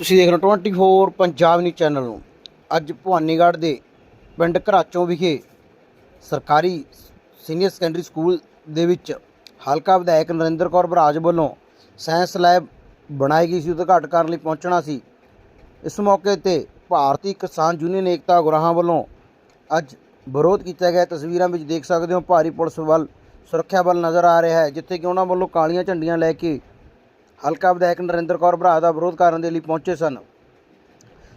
ਤੁਸੀਂ ਦੇਖ ਰਹੇ ਹੋ 24 ਪੰਜਾਬ ਨਿਊਜ਼ ਚੈਨਲ ਨੂੰ। ਅੱਜ ਭਵਾਨੀਗੜ੍ਹ ਦੇ ਪਿੰਡ ਘਰਾਚੋਂ ਵਿਖੇ ਸਰਕਾਰੀ ਸੀਨੀਅਰ ਸੈਕੰਡਰੀ ਸਕੂਲ ਦੇ ਵਿੱਚ ਹਲਕਾ ਵਿਧਾਇਕ ਨਰਿੰਦਰ ਕੌਰ ਬਰਾਜ ਵੱਲੋਂ ਸਾਇੰਸ ਲੈਬ ਬਣਾਈ ਗਈ ਸੀ, ਉਦਘਾਟਨ ਕਰਨ ਲਈ ਪਹੁੰਚਣਾ ਸੀ। ਇਸ ਮੌਕੇ ਤੇ ਭਾਰਤੀ ਕਿਸਾਨ ਯੂਨੀਅਨ ਏਕਤਾ ਗੁਰਾਹਾਂ ਵੱਲੋਂ ਅੱਜ ਵਿਰੋਧ ਕੀਤਾ ਗਿਆ। ਤਸਵੀਰਾਂ ਵਿੱਚ ਦੇਖ ਸਕਦੇ ਹੋ, ਭਾਰੀ ਪੁਲਿਸ ਵੱਲ ਸੁਰੱਖਿਆ ਬਲ ਨਜ਼ਰ ਆ ਰਿਹਾ ਹੈ, ਜਿੱਥੇ ਕਿ ਉਹਨਾਂ ਵੱਲੋਂ ਕਾਲੀਆਂ ਝੰਡੀਆਂ ਲੈ ਕੇ ਹਲਕਾ ਵਿਧਾਇਕ ਨਰਿੰਦਰ ਕੌਰ ਭਰਾ ਦਾ ਵਿਰੋਧ ਕਰਨ ਦੇ ਲਈ ਪਹੁੰਚੇ ਸਨ।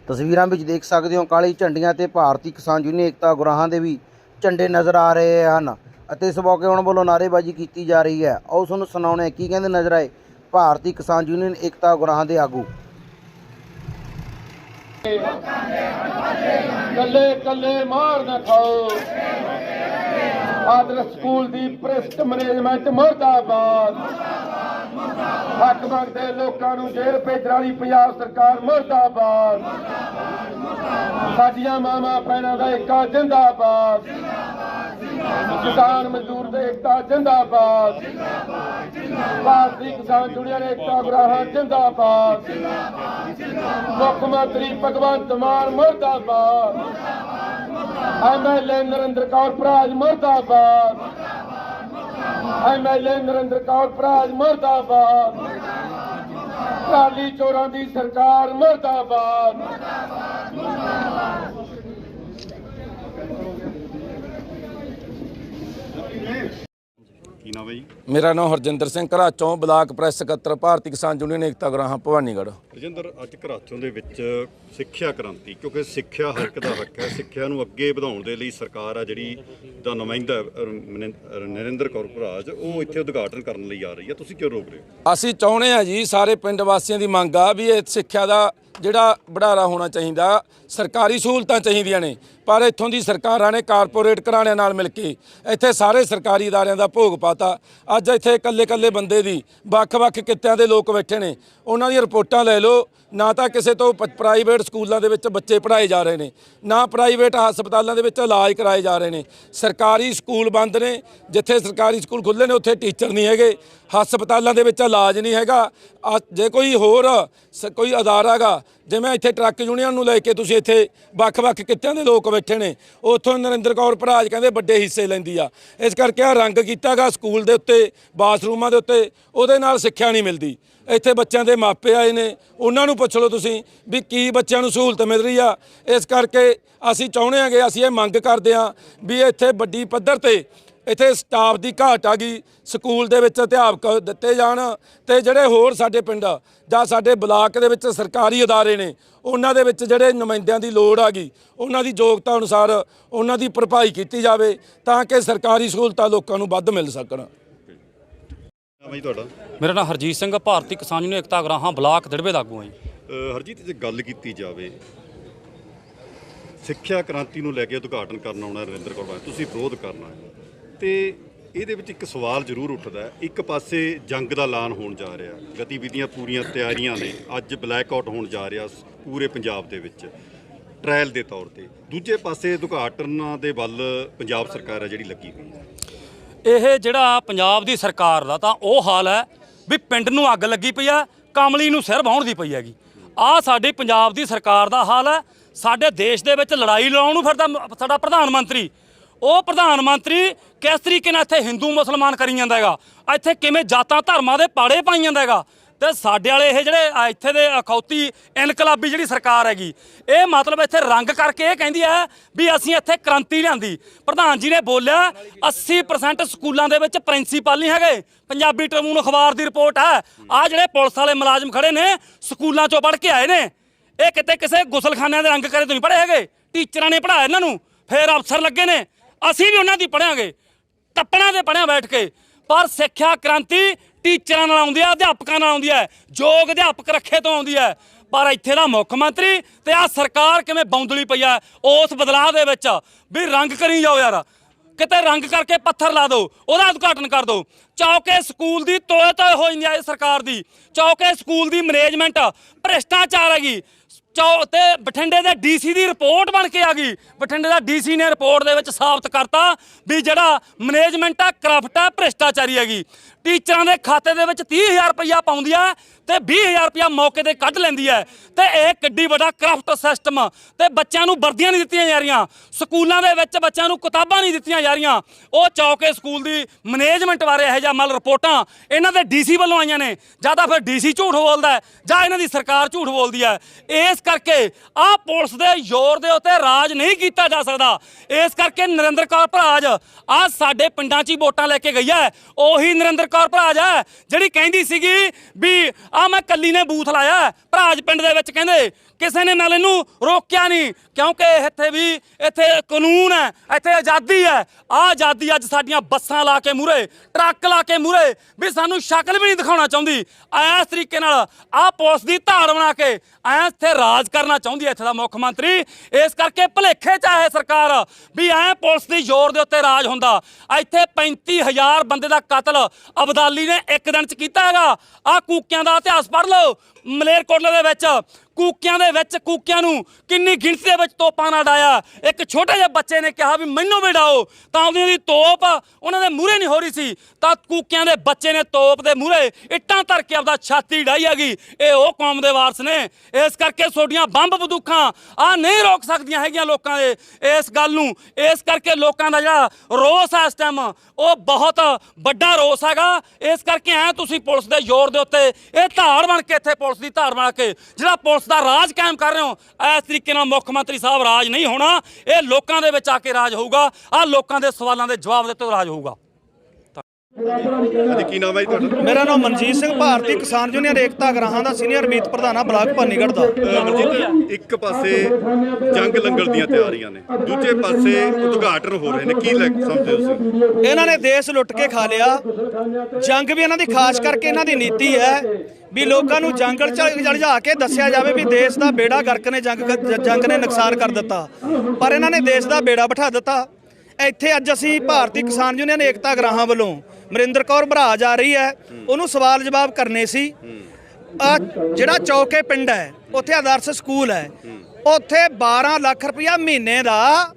ਤਸਵੀਰਾਂ ਵਿੱਚ ਦੇਖ ਸਕਦੇ ਹੋ ਕਾਲੀ ਝੰਡੀਆਂ ਤੇ ਭਾਰਤੀ ਕਿਸਾਨ ਯੂਨੀਅਨ ਏਕਤਾ ਗੁਰਾਹਾਂ ਦੇ ਵੀ ਝੰਡੇ ਨਜ਼ਰ ਆ ਰਹੇ ਹਨ ਅਤੇ ਇਸ ਮੌਕੇ ਉਹਨਾਂ ਵੱਲੋਂ ਨਾਅਰੇਬਾਜ਼ੀ ਕੀਤੀ ਜਾ ਰਹੀ ਹੈ। ਆਓ ਤੁਹਾਨੂੰ ਸੁਣਾਉਣੇ ਕੀ ਕਹਿੰਦੇ ਨਜ਼ਰ ਆਏ ਭਾਰਤੀ ਕਿਸਾਨ ਯੂਨੀਅਨ ਏਕਤਾ ਗੁਰਾਹਾਂ ਦੇ ਆਗੂ। ਕੱਲੇ ਕੱਲੇ ਮਾਰ ਨਾ ਖਾਓ। ਆਦਰ ਸਕੂਲ ਦੀ ਭ੍ਰਿਸ਼ਟ ਮੈਨੇਜਮੈਂਟ ਮੁਰਦਾਬਾਦ। ਹੱਕ ਮੰਗਦੇ ਲੋਕਾਂ ਨੂੰ ਜੇਲ੍ਹ ਭੇਜਣ ਵਾਲੀ ਪੰਜਾਬ ਸਰਕਾਰ ਮੁਰਦਾਬਾਦ। ਸਾਡੀਆਂ ਮਾਵਾਂ ਭੈਣਾਂ ਦਾ ਏਕਾ ਜਿੰਦਾਬਾਦ। ਕਿਸਾਨ ਮਜ਼ਦੂਰ ਦੇ ਏਕਤਾ ਜਿੰਦਾਬਾਦ। ਭਾਰਤੀ ਕਿਸਾਨ ਯੂਨੀਅਨ ਏਕਤਾ ਗ੍ਰਾਹਾਂ ਜਿੰਦਾਬਾਦ। ਮੁੱਖ ਮੰਤਰੀ ਭਗਵੰਤ ਮਾਨ ਮੁਰਦਾਬਾਦ। ਐਮਐਲਏ ਨਰਿੰਦਰ ਕੌਰ ਭਰਾਜ ਮੁਰਦਾਬਾਦ। ਐਮਐਲਏ ਨਰਿੰਦਰ ਕੌਰ ਭਰਾਜ ਮਰਦਾਬਾਦ। ਟਰਾਲੀ ਚੋਰਾਂ ਦੀ ਸਰਕਾਰ ਮਰਦਾਬਾਦ। ਕੀ ਨਾਮ ਹੈ ਜੀ ਮੇਰਾ ਨਾਮ ਹਰਜਿੰਦਰ ਸਿੰਘ ਘਰਾਚੋਂ ਬਲਾਕ ਪ੍ਰੈਸ ਸਕੱਤਰ ਭਾਰਤੀ ਕਿਸਾਨ ਯੂਨੀਅਨ ਏਕਤਾ ਗ੍ਰਾਹਾਂ ਭਵਾਨੀਗੜ੍ਹ। ਰਜਿੰਦਰ ਅੱਜ ਘਰਾਚੋਂ ਦੇ ਵਿੱਚ ਸਿੱਖਿਆ ਕ੍ਰਾਂਤੀ ਕਿਉਂਕਿ ਸਿੱਖਿਆ ਹਰ ਇੱਕ ਦਾ ਹੱਕ ਹੈ। ਸਿੱਖਿਆ ਨੂੰ ਅੱਗੇ ਵਧਾਉਣ ਦੇ ਲਈ ਸਰਕਾਰ ਆ ਜਿਹੜੀ ਦਾ ਨੁਮਾਇੰਦਾ ਹੈ, ਨਰਿੰਦਰ ਕੌਰ ਭਰਾਜ ਉਹ ਇੱਥੇ ਉਦਘਾਟਨ ਕਰਨ ਲਈ ਆ ਰਹੀ ਹੈ। ਤੁਸੀਂ ਕਿਉਂ ਰੋਕ ਰਹੇ ਹੋ? ਅਸੀਂ ਚਾਹੁੰਦੇ ਆ ਜੀ ਸਾਰੇ ਪਿੰਡ ਵਾਸੀਆਂ ਦੀ ਮੰਗ ਆ ਵੀ ਇਹ ਸਿੱਖਿਆ ਦਾ ਜਿਹੜਾ ਵਡਾਰਾ ਹੋਣਾ ਚਾਹੀਦਾ, ਸਰਕਾਰੀ ਸਹੂਲਤਾਂ ਚਾਹੀਦੀਆਂ ਨੇ। ਪਰ ਇੱਥੋਂ ਦੀ ਸਰਕਾਰਾਂ ਨੇ ਕਾਰਪੋਰੇਟ ਘਰਾਣਿਆਂ ਨਾਲ ਮਿਲ ਕੇ ਇੱਥੇ ਸਾਰੇ ਸਰਕਾਰੀ ਅਦਾਰਿਆਂ ਦਾ ਭੋਗ ਪਾਤਾ। ਅੱਜ ਇੱਥੇ ਇਕੱਲੇ-ਇਕੱਲੇ ਬੰਦੇ ਦੀ ਵੱਖ-ਵੱਖ ਕਿੱਤਿਆਂ ਦੇ ਲੋਕ ਬੈਠੇ ਨੇ। ਉਹਨਾਂ ਦੀਆਂ ਰਿਪੋਰਟਾਂ ਲੈ ਲਓ। ਨਾ ਤਾਂ ਕਿਸੇ ਤੋਂ ਪ- ਪ੍ਰਾਈਵੇਟ ਸਕੂਲਾਂ ਦੇ ਵਿੱਚ ਬੱਚੇ ਪੜ੍ਹਾਏ ਜਾ ਰਹੇ ਨੇ। ਨਾ ਪ੍ਰਾਈਵੇਟ ਹਸਪਤਾਲਾਂ ਦੇ ਵਿੱਚ ਇਲਾਜ ਕਰਾਏ ਜਾ ਰਹੇ ਨੇ। ਸਰਕਾਰੀ ਸਕੂਲ ਬੰਦ ਨੇ। ਜਿੱਥੇ ਸਰਕਾਰੀ ਸਕੂਲ ਖੁੱਲ੍ਹੇ ਨੇ, ਉੱਥੇ ਟੀਚਰ ਨਹੀਂ ਹੈਗੇ। ਹਸਪਤਾਲਾਂ ਦੇ ਵਿੱਚ ਇਲਾਜ ਨਹੀਂ ਹੈਗਾ। ਆ- ਜੇ ਕੋਈ ਹੋਰ ਸ- ਕੋਈ ਅਦਾਰਾ ਹੈਗਾ, ਜਿਵੇਂ ਇੱਥੇ ਟਰੱਕ ਯੂਨੀਅਨ ਨੂੰ ਲੈ ਕੇ ਤੁਸੀਂ ਇੱਥੇ ਵੱਖ-ਵੱਖ ਕਿੱਤਿਆਂ ਦੇ ਲੋਕ ਬੈਠੇ ਨੇ, ਉੱਥੋਂ ਨਰਿੰਦਰ ਕੌਰ ਭਰਾਜ ਕਹਿੰਦੇ ਵੱਡੇ ਹਿੱਸੇ ਲੈਂਦੀ ਆ। ਇਸ ਕਰਕੇ ਆ ਰੰਗ ਕੀਤਾਗਾ ਸਕੂਲ ਦੇ ਉੱਤੇ, ਬਾਥਰੂਮਾਂ ਦੇ ਉੱਤੇ, ਉਹਦੇ ਨਾਲ ਸਿੱਖਿਆ ਨਹੀਂ ਮਿਲਦੀ। ਇੱਥੇ ਬੱਚਿਆਂ ਦੇ ਮਾਪੇ ਆਏ ਨੇ, ਉਹਨਾਂ ਨੂੰ ਪੁੱਛ ਲਓ ਤੁਸੀਂ ਵੀ ਕੀ ਬੱਚਿਆਂ ਨੂੰ ਸਹੂਲਤ ਮਿਲ ਰਹੀ ਆ। ਇਸ ਕਰਕੇ ਅਸੀਂ ਚਾਹੁੰਦੇ ਹਾਂਗੇ, ਅਸੀਂ ਇਹ ਮੰਗ ਕਰਦੇ ਹਾਂ ਵੀ ਇੱਥੇ ਵੱਡੀ ਪੱਧਰ ਤੇ ਇੱਥੇ ਸਟਾਫ ਦੀ ਘਾਟ ਆ ਗਈ ਸਕੂਲ ਦੇ ਵਿੱਚ ਅਧਿਆਪਕ ਦਿੱਤੇ ਜਾਣ ਤੇ ਜਿਹੜੇ ਹੋਰ ਸਾਡੇ ਪਿੰਡ ਜਾਂ ਸਾਡੇ ਬਲਾਕ ਦੇ ਵਿੱਚ ਸਰਕਾਰੀ ਅਦਾਰੇ ਨੇ ਉਹਨਾਂ ਦੇ ਵਿੱਚ ਜਿਹੜੇ ਨੁਮਾਇੰਦਿਆਂ ਦੀ ਲੋੜ ਆ ਗਈ ਉਹਨਾਂ ਦੀ ਯੋਗਤਾ ਅਨੁਸਾਰ ਉਹਨਾਂ ਦੀ ਭਰਪਾਈ ਕੀਤੀ ਜਾਵੇ ਤਾਂ ਕਿ ਸਰਕਾਰੀ ਸਹੂਲਤਾਂ ਲੋਕਾਂ ਨੂੰ ਵੱਧ ਮਿਲ ਸਕਣ। ਨਾਮ ਹੈ ਜੀ ਤੁਹਾਡਾ? ਮੇਰਾ ਨਾਮ ਹਰਜੀਤ ਸਿੰਘ ਭਾਰਤੀ ਕਿਸਾਨ ਯੂਨੀਅਨ ਏਕਤਾ ਗ੍ਰਾਹਾਂ ਬਲਾਕ ਦੜਵੇ ਦਾ ਆਗੂ ਹਾਂ ਜੀ। ਅ, ਹਰਜੀਤ ਜੇ ਗੱਲ ਕੀਤੀ ਜਾਵੇ ਸਿੱਖਿਆ ਕ੍ਰਾਂਤੀ ਨੂੰ ਲੈ ਕੇ ਉਦਘਾਟਨ ਕਰਨ ਆਉਣਾ ਨਰਿੰਦਰ ਕੌਰ ਤੁਸੀਂ ਵਿਰੋਧ ਕਰਨਾ ਹੈ। ਤੇ ਇਹਦੇ ਵਿੱਚ ਇੱਕ ਸਵਾਲ ਜ਼ਰੂਰ ਉੱਠਦਾ ਇੱਕ ਪਾਸੇ ਜੰਗ ਦਾ ਐਲਾਨ ਹੋਣ ਜਾ ਰਿਹਾ, ਗਤੀਵਿਧੀਆਂ ਪੂਰੀਆਂ ਤਿਆਰੀਆਂ ਨੇ, ਅੱਜ ਬਲੈਕ ਆਊਟ ਹੋਣ ਜਾ ਰਿਹਾ ਪੂਰੇ ਪੰਜਾਬ ਦੇ ਵਿੱਚ ਟ੍ਰਾਇਲ ਦੇ ਤੌਰ ਤੇ। ਦੂਜੇ ਪਾਸੇ ਉਦਘਾਟਨਾਂ ਦੇ ਵੱਲ ਪੰਜਾਬ ਸਰਕਾਰ ਹੈ ਜਿਹੜੀ ਲੱਗੀ ਹੋਈ ਹੈ। ਇਹ ਜਿਹੜਾ ਪੰਜਾਬ ਦੀ ਸਰਕਾਰ ਦਾ ਤਾਂ ਉਹ ਹਾਲ ਹੈ ਵੀ ਪਿੰਡ ਨੂੰ ਅੱਗ ਲੱਗੀ ਪਈ ਆ ਕਮਲੀ ਨੂੰ ਸਿਰ ਵਾਹੁਣ ਦੀ ਪਈ ਹੈਗੀ। ਆ ਸਾਡੀ ਪੰਜਾਬ ਦੀ ਸਰਕਾਰ ਦਾ ਹਾਲ ਹੈ, ਸਾਡੇ ਦੇਸ਼ ਦੇ ਵਿੱਚ ਲੜਾਈ ਲੜਾਉਣ ਨੂੰ ਫਿਰਦਾ ਸਾਡਾ ਪ੍ਰਧਾਨ ਮੰਤਰੀ ਉਹ ਪ੍ਰਧਾਨ ਮੰਤਰੀ ਕਿਸ ਤਰੀਕੇ ਨਾਲ ਇੱਥੇ ਹਿੰਦੂ ਮੁਸਲਮਾਨ ਕਰੀ ਜਾਂਦਾ ਹੈਗਾ? ਇੱਥੇ ਕਿਵੇਂ ਜਾਤਾਂ ਧਰਮਾਂ ਦੇ ਪਾੜੇ ਪਾਈ ਜਾਂਦਾ ਹੈਗਾ? ਤੇ ਸਾਡੇ ਵਾਲੇ ਇਹ ਜਿਹੜੇ ਇੱਥੇ ਦੇ ਅਖੌਤੀ ਇਨਕਲਾਬੀ ਜਿਹੜੀ ਸਰਕਾਰ ਹੈਗੀ, ਇਹ ਮਤਲਬ ਇੱਥੇ ਰੰਗ ਕਰਕੇ ਇਹ ਕਹਿੰਦੀ ਹੈ ਵੀ ਅਸੀਂ ਇੱਥੇ ਕ੍ਰਾਂਤੀ ਲਿਆਂਦੀ। ਪ੍ਰਧਾਨ ਜੀ ਨੇ ਬੋਲਿਆ 80% ਸਕੂਲਾਂ ਦੇ ਵਿੱਚ ਪ੍ਰਿੰਸੀਪਲ ਨਹੀਂ ਹੈਗੇ। ਪੰਜਾਬੀ ਟ੍ਰਿਬਿਊਨ ਅਖਬਾਰ ਦੀ ਰਿਪੋਰਟ ਹੈ। ਆ ਜਿਹੜੇ ਪੁਲਿਸ ਵਾਲੇ ਮੁਲਾਜ਼ਮ ਖੜੇ ਨੇ, ਸਕੂਲਾਂ ਚੋਂ ਪੜ੍ਹ ਕੇ ਆਏ ਨੇ, ਇਹ ਕਿਤੇ ਕਿਸੇ ਗੁਸਲਖਾਨਿਆਂ ਦੇ ਰੰਗ ਕਰੇ ਤੋਂ ਨਹੀਂ ਪੜ੍ਹੇ ਹੈਗੇ। ਟੀਚਰਾਂ ਨੇ ਪੜ੍ਹਾਇਆ ਇਹਨਾਂ ਨੂੰ, ਫੇਰ ਅਫਸਰ ਲੱਗੇ ਨੇ। ਅਸੀਂ ਵੀ ਉਹਨਾਂ ਦੀ ਪੜ੍ਹਾਂਗੇ ਟੱਪਣਾ ਦੇ ਪੜਿਆ ਬੈਠ ਕੇ। ਪਰ ਸਿੱਖਿਆ ਕ੍ਰਾਂਤੀ ਟੀਚਰਾਂ ਨਾਲ ਆਉਂਦੀ ਹੈ, ਅਧਿਆਪਕਾਂ ਨਾਲ ਆਉਂਦੀ ਹੈ, ਯੋਗ ਅਧਿਆਪਕ ਰੱਖੇ ਤੋਂ ਆਉਂਦੀ ਹੈ। ਪਰ ਇੱਥੇ ਦਾ ਮੁੱਖ ਮੰਤਰੀ ਤੇ ਆ ਸਰਕਾਰ ਕਿਵੇਂ ਬੌਂਦਲੀ ਪਈ ਹੈ, ਉਸ ਬਦਲਾਅ ਦੇ ਵਿੱਚ ਵੀ ਰੰਗ ਕਰੀ ਜਾਓ ਯਾਰ। ਕਿਤੇ ਰੰਗ ਕਰਕੇ ਪੱਥਰ ਲਾ ਦਿਓ, ਉਹਦਾ ਉਦਘਾਟਨ ਕਰ ਦਿਓ। ਚੌਕੇ ਸਕੂਲ ਦੀ ਤੋਏ ਤੋਏ ਹੋ ਜਾਂਦੀ ਹੈ ਸਰਕਾਰ ਦੀ। ਚੌਕੇ ਸਕੂਲ ਦੀ ਮੈਨੇਜਮੈਂਟ ਭ੍ਰਿਸ਼ਟਾਚਾਰ ਹੈਗੀ। ਚੌ ਤੇ ਬਠਿੰਡੇ ਦੇ ਡੀਸੀ ਦੀ ਰਿਪੋਰਟ ਬਣ ਕੇ ਆ ਗਈ। ਬਠਿੰਡੇ ਦਾ ਡੀਸੀ ਨੇ ਰਿਪੋਰਟ ਦੇ ਵਿੱਚ ਸਾਬਤ ਕਰਤਾ ਵੀ ਜਿਹੜਾ ਮੈਨੇਜਮੈਂਟ ਆ, ਕਰਪਟ ਆ, ਭ੍ਰਿਸ਼ਟਾਚਾਰੀ ਹੈਗੀ। ਟੀਚਰਾਂ ਦੇ ਖਾਤੇ ਦੇ ਵਿੱਚ 30000 ਰੁਪਇਆ ਪਾਉਂਦੀ ਆ ਤੇ 20000 ਰੁਪਇਆ ਮੌਕੇ ਤੇ ਕੱਢ ਲੈਂਦੀ ਹੈ ਤੇ ਇਹ ਕਿੱਡੀ ਵੱਡਾ ਕਰਪਟ ਸਿਸਟਮ ਤੇ ਬੱਚਿਆਂ ਨੂੰ ਵਰਦੀਆਂ ਨਹੀਂ ਦਿੱਤੀਆਂ ਜਾ ਰਹੀਆਂ। ਸਕੂਲਾਂ ਦੇ ਵਿੱਚ ਬੱਚਿਆਂ ਨੂੰ ਕਿਤਾਬਾਂ ਨਹੀਂ ਦਿੱਤੀਆਂ ਜਾ ਰਹੀਆਂ। ਉਹ ਚੌਕੇ ਸਕੂਲ ਦੀ ਮੈਨੇਜਮੈਂਟ ਬਾਰੇ ਇਹੋ ਜਿਹਾ ਮਲ ਰਿਪੋਰਟਾਂ ਇਹਨਾਂ ਦੇ ਡੀਸੀ ਵੱਲੋਂ ਆਈਆਂ ਨੇ। ਜਾਂ ਤਾਂ ਫਿਰ ਡੀਸੀ ਝੂਠ ਬੋਲਦਾ ਜਾਂ ਇਹਨਾਂ ਦੀ ਸਰਕਾਰ ਝੂਠ ਬੋਲਦੀ ਹੈ ਇਸ ਕਰਕੇ ਆਹ ਪੁਲਿਸ ਦੇ ਜ਼ੋਰ ਦੇ ਉੱਤੇ ਰਾਜ ਨਹੀਂ ਕੀਤਾ ਜਾ ਸਕਦਾ। ਇਸ ਕਰਕੇ ਨਰਿੰਦਰ ਕੌਰ ਭਰਾਜ ਆਹ ਸਾਡੇ ਪਿੰਡਾਂ 'ਚ ਹੀ ਵੋਟਾਂ ਲੈ ਕੇ ਗਈ ਹੈ ਉਹੀ ਨਰਿੰਦਰ ਕੌਰ ਭਰਾਜ ਹੈ ਜਿਹੜੀ ਕਹਿੰਦੀ ਸੀਗੀ ਵੀ ਆ ਮੈਂ ਕੱਲੀ ਨੇ ਬੂਥ ਲਾਇਆ ਭਰਾਜ ਪਿੰਡ ਦੇ ਵਿੱਚ ਕਹਿੰਦੇ, ਕਿਸੇ ਨੇ ਨਾਲ ਇਹਨੂੰ ਰੋਕਿਆ ਨਹੀਂ, ਕਿਉਂਕਿ ਇੱਥੇ ਵੀ ਇੱਥੇ ਕਾਨੂੰਨ ਹੈ, ਇੱਥੇ ਆਜ਼ਾਦੀ ਹੈ। ਆ ਆਜ਼ਾਦੀ ਅੱਜ ਸਾਡੀਆਂ ਬੱਸਾਂ ਲਾ ਕੇ ਮੂਰੇ ਟਰੱਕ ਲਾ ਕੇ ਮੂਰੇ ਵੀ ਸਾਨੂੰ ਸ਼ਕਲ ਵੀ ਨਹੀਂ ਦਿਖਾਉਣਾ ਚਾਹੁੰਦੀ। ਇਸ ਤਰੀਕੇ ਨਾਲ ਆ ਪੁਲਿਸ ਦੀ ਧਾਰ ਬਣਾ ਕੇ ਐਂ ਇੱਥੇ ਰਾਜ ਕਰਨਾ ਚਾਹੁੰਦੀ ਹੈ ਇੱਥੇ ਦਾ ਮੁੱਖ ਮੰਤਰੀ। ਇਸ ਕਰਕੇ ਭਲੇਖੇ ਚ ਹੈ ਸਰਕਾਰ ਵੀ ਐਂ ਪੁਲਿਸ ਦੀ ਜ਼ੋਰ ਦੇ ਉੱਤੇ ਰਾਜ ਹੁੰਦਾ। ਇੱਥੇ 35000 ਬੰਦੇ ਦਾ ਕਤਲ ਅਬਦਾਲੀ ਨੇ ਇੱਕ ਦਿਨ ਚ ਕੀਤਾ ਹੈਗਾ। ਆ ਕੂਕਿਆਂ ਦਾ ਇਤਿਹਾਸ ਪੜ੍ਹ ਲਓ। ਮਲੇਰਕੋਟਲੇ ਦੇ ਵਿੱਚ ਕੂਕਿਆਂ ਦੇ ਵਿੱਚ, ਕੂਕਿਆਂ ਨੂੰ ਕਿੰਨੀ ਗਿਣਤੀ ਦੇ ਵਿੱਚ ਤੋਪਾਂ ਨਾਲ ਡਾਇਆ ਇੱਕ ਛੋਟੇ ਜਿਹੇ ਬੱਚੇ ਨੇ ਕਿਹਾ ਵੀ ਮੈਨੂੰ ਵੀ ਡਾਓ ਤਾਂ ਉਹਦੀ ਦੀ ਤੋਪ, ਉਹਨਾਂ ਦੇ ਮੂਹਰੇ ਨਹੀਂ ਹੋ ਰਹੀ ਸੀ। ਤਾਂ ਕੂਕਿਆਂ ਦੇ ਬੱਚੇ ਨੇ ਤੋਪ ਦੇ ਮੂਹਰੇ ਇੱਟਾਂ ਧਰ ਕੇ ਆਪਦਾ ਛਾਤੀ ਡਾਈ ਹੈਗੀ। ਇਹ ਉਹ ਕੌਮ ਦੇ ਵਾਰਸ ਨੇ। ਇਸ ਕਰਕੇ ਛੋਟੀਆਂ ਬੰਬ ਬੰਦੂਕਾਂ ਆ ਨਹੀਂ ਰੋਕ ਸਕਦੀਆਂ ਹੈਗੀਆਂ ਲੋਕਾਂ ਦੇ। ਇਸ ਗੱਲ ਨੂੰ, ਇਸ ਕਰਕੇ ਲੋਕਾਂ ਦਾ ਜਿਹੜਾ ਰੋਸ ਹੈ ਇਸ ਟਾਈਮ ਉਹ ਬਹੁਤ ਵੱਡਾ ਰੋਸ ਹੈਗਾ। ਇਸ ਕਰਕੇ ਐ ਤੁਸੀਂ ਪੁਲਿਸ ਦੇ ਜ਼ੋਰ ਦੇ ਉੱਤੇ, ਇਹ ਧਾਰ ਬਣ ਕੇ ਇੱਥੇ ਪੁਲਿਸ ਦੀ ਧਾਰ ਬਣ ਕੇ, ਜਿਹੜਾ ਪੁਲਿਸ ਦਾ ਰਾਜ ਕਾਇਮ ਕਰ ਰਹੇ ਹੋ। ਇਸ ਤਰੀਕੇ ਨਾਲ ਮੁੱਖ ਮੰਤਰੀ ਸਾਹਿਬ ਰਾਜ ਨਹੀਂ ਹੋਣਾ। ਇਹ ਲੋਕਾਂ ਦੇ ਵਿੱਚ ਆ ਕੇ ਰਾਜ ਹੋਊਗਾ। ਆ ਲੋਕਾਂ ਦੇ ਸਵਾਲਾਂ ਦੇ ਜਵਾਬ ਦਿੱਤੇ ਰਾਜ ਹੋਊਗਾ। ਹਾਂਜੀ ਕੀ ਨਾਮ ਹੈ ਜੀ ਤੁਹਾਡਾ? ਮੇਰਾ ਨਾਮ ਮਨਜੀਤ ਸਿੰਘ ਭਾਰਤੀ ਕਿਸਾਨ ਯੂਨੀਅਨ ਏਕਤਾ ਗਰਾਹਾਂ ਦਾ ਸੀਨੀਅਰ ਮੀਤ ਪ੍ਰਧਾਨ ਆ ਬਲਾਕ ਭਾਨੀਗੜ੍ਹ ਦਾ। ਅਹ ਮਨਜੀਤ ਇੱਕ ਪਾਸੇ ਜੰਗ ਲੰਗਲ ਦੀਆਂ ਤਿਆਰੀਆਂ ਨੇ ਦੂਜੇ ਪਾਸੇ ਉਦਘਾਟਨ ਹੋ ਰਹੇ ਨੇ ਕੀ ਲੈ ਸਮਝਦੇ ਹੋ ਤੁਸੀਂ? ਇਹਨਾਂ ਨੇ ਦੇਸ਼ ਲੁੱਟ ਕੇ ਖਾ ਲਿਆ। ਜੰਗ ਵੀ ਇਹਨਾਂ ਦੀ ਖਾਸ ਕਰਕੇ ਇਹਨਾਂ ਦੀ ਨੀਤੀ ਹੈ ਵੀ ਲੋਕਾਂ ਨੂੰ ਜੰਗਲ ਚ ਜਲਜਾ ਕੇ ਦੱਸਿਆ ਜਾਵੇ ਵੀ ਦੇਸ਼ ਦਾ ਬੇੜਾ ਗਰਕ ਨੇ ਜੰਗ ਜੰਗ ਨੇ ਨੁਕਸਾਨ ਕਰ ਦਿੱਤਾ। ਪਰ ਇਹਨਾਂ ਨੇ ਦੇਸ਼ ਦਾ ਬੇੜਾ ਬਿਠਾ ਦਿੱਤਾ। ਇੱਥੇ ਅੱਜ ਅਸੀਂ ਭਾਰਤੀ ਕਿਸਾਨ ਯੂਨੀਅਨ ਏਕਤਾ ਗਰਾਹਾਂ ਵੱਲੋਂ ਮਰਿੰਦਰ ਕੌਰ ਭਰਾਜ ਆ ਰਹੀ ਹੈ, ਉਹਨੂੰ ਸਵਾਲ ਜਵਾਬ ਕਰਨੇ ਸੀ। ਆ ਜਿਹੜਾ ਚੌਕੇ ਪਿੰਡ ਹੈ, ਉੱਥੇ ਆਦਰਸ਼ ਸਕੂਲ ਹੈ, ਉੱਥੇ 12 ਲੱਖ ਰੁਪਇਆ ਮਹੀਨੇ ਦਾ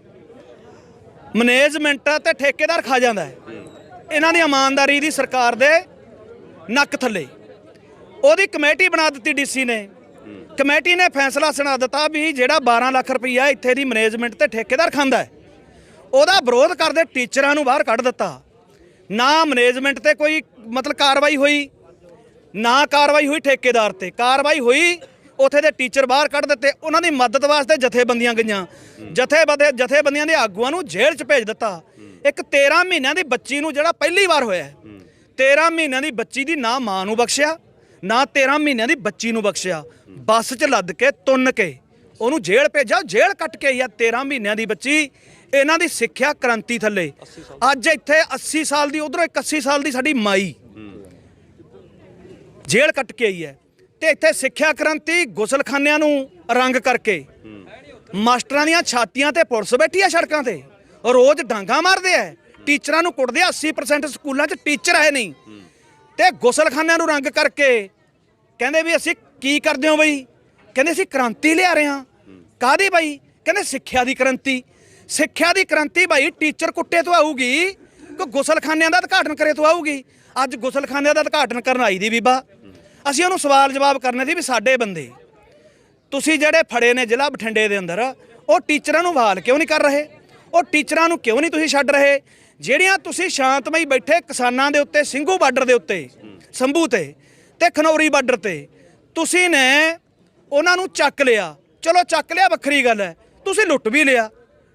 ਮੈਨੇਜਮੈਂਟ ਤੇ ਠੇਕੇਦਾਰ ਖਾ ਜਾਂਦਾ ਹੈ। ਇਹਨਾਂ ਦੀ ਇਮਾਨਦਾਰੀ ਦੀ ਸਰਕਾਰ ਦੇ ਨੱਕ ਥੱਲੇ। ਉਹਦੀ ਕਮੇਟੀ ਬਣਾ ਦਿੱਤੀ ਡੀਸੀ ਨੇ। ਕਮੇਟੀ ਨੇ ਫੈਸਲਾ ਸੁਣਾ ਦਿੱਤਾ ਵੀ ਜਿਹੜਾ 12 ਲੱਖ ਰੁਪਈਆ ਇੱਥੇ ਦੀ ਮੈਨੇਜਮੈਂਟ ਤੇ ਠੇਕੇਦਾਰ ਖਾਂਦਾ ਹੈ, ਉਹਦਾ ਵਿਰੋਧ ਕਰਦੇ ਟੀਚਰਾਂ ਨੂੰ ਬਾਹਰ ਕੱਢ ਦਿੱਤਾ। ਨਾ ਮੈਨੇਜਮੈਂਟ ਤੇ ਕੋਈ ਮਤਲਬ ਕਾਰਵਾਈ ਹੋਈ ਨਾ ਕਾਰਵਾਈ ਹੋਈ ਠੇਕੇਦਾਰ ਤੇ। ਕਾਰਵਾਈ ਹੋਈ ਉਥੇ ਦੇ ਟੀਚਰ ਬਾਹਰ ਕੱਢ ਦਿੱਤੇ ਉਹਨਾਂ ਦੀ ਮਦਦ ਵਾਸਤੇ ਜਥੇਬੰਦੀਆਂ ਗਈਆਂ। ਜਥੇਬੰਦੇ ਜਥੇਬੰਦੀਆਂ ਦੇ ਆਗੂਆਂ ਨੂੰ ਜੇਲ੍ਹ 'ਚ ਭੇਜ ਦਿੱਤਾ। ਇੱਕ 13 ਮਹੀਨਿਆਂ ਦੀ ਬੱਚੀ ਨੂੰ ਜਿਹੜਾ ਪਹਿਲੀ ਵਾਰ ਹੋਇਆ ਹੈ, 13 ਮਹੀਨਿਆਂ ਦੀ ਬੱਚੀ ਦੀ ਨਾ ਮਾਂ ਨੂੰ ਬਖਸ਼ਿਆ ਨਾ 13 ਮਹੀਨਿਆਂ ਦੀ ਬੱਚੀ ਨੂੰ ਬਖਸ਼ਿਆ। ਬੱਸ 'ਚ ਲੱਦ ਕੇ ਤੁੰਨ ਕੇ ਉਹਨੂੰ ਜੇਲ੍ਹ ਭੇਜਿਆ ਜੇਲ੍ਹ ਕੱਟ ਕੇ ਆਈ ਆ 13 ਮਹੀਨਿਆਂ ਦੀ ਬੱਚੀ। ਇਹਨਾਂ ਦੀ ਸਿੱਖਿਆ ਕ੍ਰਾਂਤੀ ਥੱਲੇ। ਅੱਜ ਇੱਥੇ 80 ਸਾਲ ਦੀ ਉਧਰੋਂ ਇੱਕ 80 ਸਾਲ ਦੀ ਸਾਡੀ ਮਾਈ। ਜੇਲ੍ਹ ਕੱਟ ਕੇ ਆਈ ਹੈ। ਤੇ ਇੱਥੇ ਸਿੱਖਿਆ ਕ੍ਰਾਂਤੀ ਗੁਸਲਖਾਨਿਆਂ ਨੂੰ ਰੰਗ ਕਰਕੇ। ਮਾਸਟਰਾਂ ਦੀਆਂ ਛਾਤੀਆਂ ਤੇ ਪੁਲਿਸ ਬੈਠੀ ਆ ਸੜਕਾਂ ਤੇ। ਰੋਜ਼ ਡਾਂਗਾ ਮਾਰਦੇ ਆ ਟੀਚਰਾਂ ਨੂੰ ਕੁੱਟਦੇ ਆ। 80% ਸਕੂਲਾਂ 'ਚ ਟੀਚਰ ਹੈ ਨਹੀਂ। ਤੇ ਗੁਸਲਖਾਨਿਆਂ ਨੂੰ ਰੰਗ ਕਰਕੇ ਕਹਿੰਦੇ ਵੀ ਅਸੀਂ ਕੀ ਕਰਦੇ ਹਾਂ ਬਈ? ਕਹਿੰਦੇ ਅਸੀਂ ਕ੍ਰਾਂਤੀ ਲਿਆ ਰਹੇ ਹਾਂ। ਕਾਦੀ ਬਈ? ਕਹਿੰਦੇ ਸਿੱਖਿਆ ਦੀ ਕ੍ਰਾਂਤੀ। ਸਿੱਖਿਆ ਦੀ ਕ੍ਰਾਂਤੀ ਭਾਈ ਟੀਚਰ ਕੁੱਟੇ ਤੋਂ ਆਊਗੀ, ਕਿ ਗੁਸਲਖਾਨਿਆਂ ਦਾ ਉਦਘਾਟਨ ਕਰੇ ਤੋਂ ਆਊਗੀ। ਅੱਜ ਗੁਸਲਖਾਨਿਆਂ ਦਾ ਉਦਘਾਟਨ ਕਰਨ ਆਈ ਦੀ ਬੀਬਾ। ਅਸੀਂ ਉਹਨੂੰ ਸਵਾਲ ਜਵਾਬ ਕਰਨੇ ਸੀ ਵੀ ਸਾਡੇ ਬੰਦੇ, ਤੁਸੀਂ ਜਿਹੜੇ ਫੜੇ ਨੇ ਜ਼ਿਲ੍ਹਾ ਬਠਿੰਡੇ ਦੇ ਅੰਦਰ, ਉਹ ਟੀਚਰਾਂ ਨੂੰ ਬਹਾਲ ਕਿਉਂ ਨਹੀਂ ਕਰ ਰਹੇ? ਉਹ ਟੀਚਰਾਂ ਨੂੰ ਕਿਉਂ ਨਹੀਂ ਤੁਸੀਂ ਛੱਡ ਰਹੇ? ਜਿਹੜੀਆਂ ਤੁਸੀਂ ਸ਼ਾਂਤਮਈ ਬੈਠੇ ਕਿਸਾਨਾਂ ਦੇ ਉੱਤੇ, ਸਿੰਘੂ ਬਾਰਡਰ ਦੇ ਉੱਤੇ, ਸੰਭੂ ਤੇ ਤੇ ਖਨੌਰੀ ਬਾਰਡਰ ਤੇ, ਤੁਸੀਂ ਨੇ ਉਹਨਾਂ ਨੂੰ ਚੱਕ ਲਿਆ। ਚਲੋ ਚੱਕ ਲਿਆ ਵੱਖਰੀ ਗੱਲ ਹੈ, ਤੁਸੀਂ ਲੁੱਟ ਵੀ ਲਿਆ।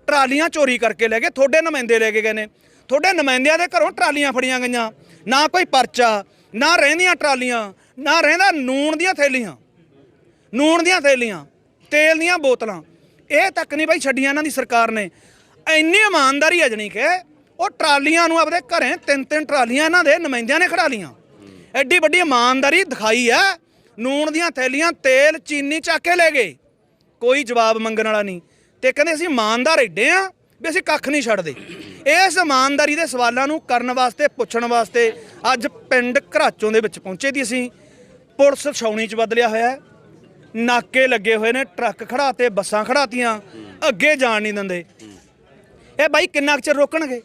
ਟਰਾਲੀਆਂ ਚੋਰੀ ਕਰਕੇ ਲੈ ਗਏ, ਤੁਹਾਡੇ ਨੁਮਾਇੰਦੇ ਲੈ ਕੇ ਗਏ ਨੇ। ਤੁਹਾਡੇ ਨੁਮਾਇੰਦਿਆਂ ਦੇ ਘਰੋਂ ਟਰਾਲੀਆਂ ਫੜੀਆਂ ਗਈਆਂ। ਨਾ ਕੋਈ ਪਰਚਾ, ਨਾ ਰਹਿੰਦੀਆਂ ਟਰਾਲੀਆਂ, ਨਾ ਰਹਿੰਦਾ ਨੂਣ ਦੀਆਂ ਥੈਲੀਆਂ। ਨੂਣ ਦੀਆਂ ਥੈਲੀਆਂ, ਤੇਲ ਦੀਆਂ ਬੋਤਲਾਂ। ਇਹ ਤੱਕ ਨਹੀਂ ਭਾਈ ਛੱਡੀਆਂ ਇਹਨਾਂ ਦੀ ਸਰਕਾਰ ਨੇ। ਇੰਨੀ ਇਮਾਨਦਾਰੀ ਹੈ ਜਣੀ ਕਿ ਉਹ ਟਰਾਲੀਆਂ ਨੂੰ ਆਪਦੇ ਘਰੇ ਤਿੰਨ ਤਿੰਨ ਟਰਾਲੀਆਂ ਇਹਨਾਂ ਦੇ ਨੁਮਾਇੰਦਿਆਂ ਨੇ ਖੜਾ ਲੀਆਂ ਐਡੀ ਵੱਡੀ ਇਮਾਨਦਾਰੀ ਦਿਖਾਈ ਹੈ। ਨੂਣ ਦੀਆਂ ਥੈਲੀਆਂ, ਤੇਲ, ਚੀਨੀ ਚੱਕ ਕੇ ਲੈ ਗਏ। ਕੋਈ ਜਵਾਬ ਮੰਗਣ ਵਾਲਾ ਨਹੀਂ। ਤੇ ਕਹਿੰਦੇ ਅਸੀਂ ਇਮਾਨਦਾਰ ਏਡੇ ਆ ਵੀ ਅਸੀਂ ਕੱਖ ਨਹੀਂ ਛੱਡਦੇ। ਇਸ ਇਮਾਨਦਾਰੀ ਦੇ ਸਵਾਲਾਂ ਨੂੰ ਕਰਨ ਵਾਸਤੇ, ਪੁੱਛਣ ਵਾਸਤੇ ਅੱਜ ਪਿੰਡ ਘਰਾਚੋਂ ਦੇ ਵਿੱਚ ਪਹੁੰਚੇ ਦੀ ਅਸੀਂ। ਪੁਲਿਸ ਛਾਉਣੀ 'ਚ ਬਦਲਿਆ ਹੋਇਆ ਨਾਕੇ ਲੱਗੇ ਹੋਏ ਨੇ, ਟਰੱਕ ਖੜਾਤੇ, ਬੱਸਾਂ ਖੜਾਤੀਆਂ, ਅੱਗੇ ਜਾਣ ਨਹੀਂ ਦਿੰਦੇ। ਇਹ ਬਾਈ ਕਿੰਨਾ ਕੁ ਚਿਰ ਰੋਕਣਗੇ?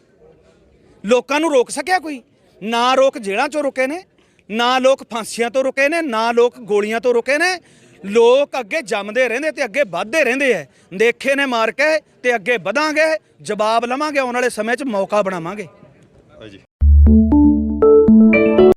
ਲੋਕਾਂ ਨੂੰ ਰੋਕ ਸਕਿਆ ਕੋਈ? ਨਾ ਰੋਕ ਜੇਲ੍ਹਾਂ ਚੋਂ ਰੁਕੇ ਨੇ, ਨਾ ਲੋਕ ਫਾਂਸੀਆਂ ਤੋਂ ਰੁਕੇ ਨੇ, ਨਾ ਲੋਕ ਗੋਲੀਆਂ ਤੋਂ ਰੁਕੇ ਨੇ ਲੋਕ ਅੱਗੇ ਜੰਮਦੇ ਰਹਿੰਦੇ ਤੇ ਅੱਗੇ ਵੱਧਦੇ ਰਹਿੰਦੇ ਐ। ਦੇਖੇ ਨੇ ਮਾਰ ਕੇ ਤੇ ਅੱਗੇ ਵਧਾਂਗੇ, ਜਵਾਬ ਲਵਾਂਗੇ, ਆਉਣ ਵਾਲੇ ਸਮੇਂ 'ਚ ਮੌਕਾ ਬਣਾਵਾਂਗੇ। ਜੀ